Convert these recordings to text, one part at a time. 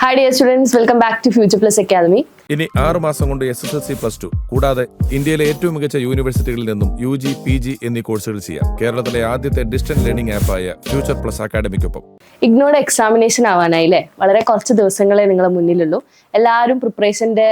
Hi dear students welcome back to future plus academy ഇനി ആറ് മാസം കൊണ്ട് S S L C plus two കൂടാതെ ഇന്ത്യയിലെ ഏറ്റവും മികച്ച യൂണിവേഴ്സിറ്റികളിൽ നിന്നും യു ജി പി ജി എന്നീ കോഴ്സുകൾ ചെയ്യാം. കേരളത്തിലെ ആദ്യത്തെ ഡിസ്റ്റൻസ് ലേണിംഗ് ആപ്പായ ഫ്യൂച്ചർ പ്ലസ് അക്കാഡമിക്കൊപ്പം ഇഗ്നോയുടെ എക്സാമിനേഷൻ ആവാനായി അല്ലേ വളരെ കുറച്ച് ദിവസങ്ങളെ നിങ്ങളെ മുന്നിലുള്ളൂ. എല്ലാവരും പ്രിപ്പറേഷന്റെ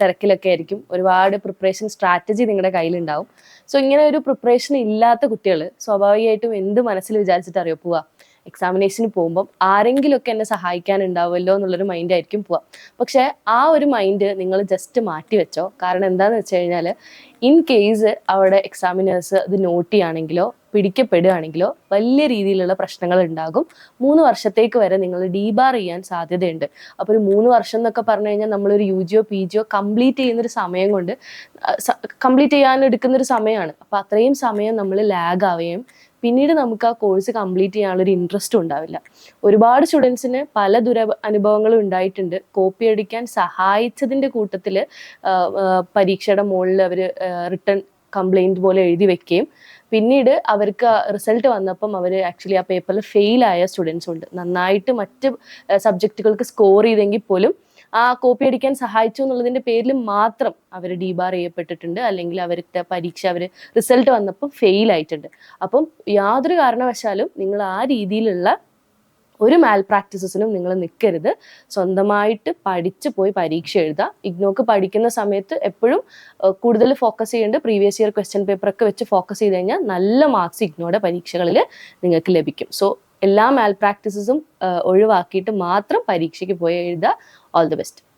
തിരക്കിലൊക്കെ ആയിരിക്കും. ഒരുപാട് പ്രിപ്പറേഷൻ സ്ട്രാറ്റജി നിങ്ങളുടെ കയ്യിലുണ്ടാവും. സോ ഇങ്ങനെ ഒരു പ്രിപ്പറേഷൻ ഇല്ലാത്ത കുട്ടികൾ സ്വാഭാവികമായിട്ടും എന്ത് മനസ്സിൽ വിചാരിച്ചിട്ട് അറിയോ? പോവാ. എക്സാമിനേഷന് പോകുമ്പം ആരെങ്കിലുമൊക്കെ എന്നെ സഹായിക്കാനുണ്ടാവുമല്ലോ എന്നുള്ളൊരു മൈൻഡ് ആയിരിക്കും പോവാം. പക്ഷേ ആ ഒരു മൈൻഡ് നിങ്ങൾ ജസ്റ്റ് മാറ്റി വെച്ചോ. കാരണം എന്താന്ന് വെച്ച് കഴിഞ്ഞാൽ ഇൻ കേസ് അവിടെ എക്സാമിനേഴ്സ് അത് നോട്ട് ചെയ്യുകയാണെങ്കിലോ പിടിക്കപ്പെടുകയാണെങ്കിലോ വലിയ രീതിയിലുള്ള പ്രശ്നങ്ങൾ ഉണ്ടാകും. മൂന്ന് വർഷത്തേക്ക് വരെ നിങ്ങൾ ഡീബാർ ചെയ്യാൻ സാധ്യതയുണ്ട്. അപ്പോൾ ഒരു മൂന്ന് വർഷം എന്നൊക്കെ പറഞ്ഞു കഴിഞ്ഞാൽ നമ്മളൊരു U G P G complete ചെയ്യുന്നൊരു സമയം കൊണ്ട് കംപ്ലീറ്റ് ചെയ്യാൻ എടുക്കുന്നൊരു സമയമാണ്. അപ്പോൾ അത്രയും സമയം നമ്മൾ ലാഗ് ആവുകയും പിന്നീട് നമുക്ക് ആ കോഴ്സ് കംപ്ലീറ്റ് ചെയ്യാനുള്ളൊരു ഇൻട്രസ്റ്റ് ഉണ്ടാവില്ല. ഒരുപാട് സ്റ്റുഡൻസിന് പല ദുര അനുഭവങ്ങളും ഉണ്ടായിട്ടുണ്ട്. കോപ്പി അടിക്കാൻ സഹായിച്ചതിന്റെ കൂട്ടത്തിൽ പരീക്ഷയുടെ മുകളിൽ അവർ റിട്ടേൺ കംപ്ലൈന്റ് പോലെ എഴുതി വെക്കുകയും പിന്നീട് അവർക്ക് റിസൾട്ട് വന്നപ്പം അവർ ആക്ച്വലി ആ പേപ്പറിൽ ഫെയിലായ സ്റ്റുഡൻസ് ഉണ്ട്. നന്നായിട്ട് മറ്റ് സബ്ജക്റ്റുകൾക്ക് സ്കോർ ചെയ്തെങ്കിൽ പോലും ആ കോപ്പി അടിക്കാൻ സഹായിച്ചു എന്നുള്ളതിന്റെ പേരിൽ മാത്രം അവർ ഡീബാർ ചെയ്യപ്പെട്ടിട്ടുണ്ട്. അല്ലെങ്കിൽ അവരുടെ പരീക്ഷ അവർ റിസൾട്ട് വന്നപ്പോൾ ഫെയിൽ ആയിട്ടുണ്ട്. അപ്പം യാതൊരു കാരണവശാലും നിങ്ങൾ ആ രീതിയിലുള്ള ഒരു മാൽ പ്രാക്ടീസസിനും നിങ്ങൾ നിൽക്കരുത് സ്വന്തമായിട്ട് പഠിച്ച് പോയി പരീക്ഷ എഴുതുക ഇഗ്നോക്ക് പഠിക്കുന്ന സമയത്ത് എപ്പോഴും കൂടുതൽ ഫോക്കസ് ചെയ്യേണ്ടത് പ്രീവിയസ് ഇയർ ക്വസ്റ്റ്യൻ പേപ്പറൊക്കെ വെച്ച് ഫോക്കസ് ചെയ്ത് കഴിഞ്ഞാൽ നല്ല മാർക്സ് ഇഗ്നോയുടെ പരീക്ഷകളിൽ നിങ്ങൾക്ക് ലഭിക്കും. സോ എല്ലാ മാൽ പ്രാക്ടീസസും ഒഴിവാക്കിയിട്ട് മാത്രം പരീക്ഷയ്ക്ക് പോയി എഴുതുക. All the best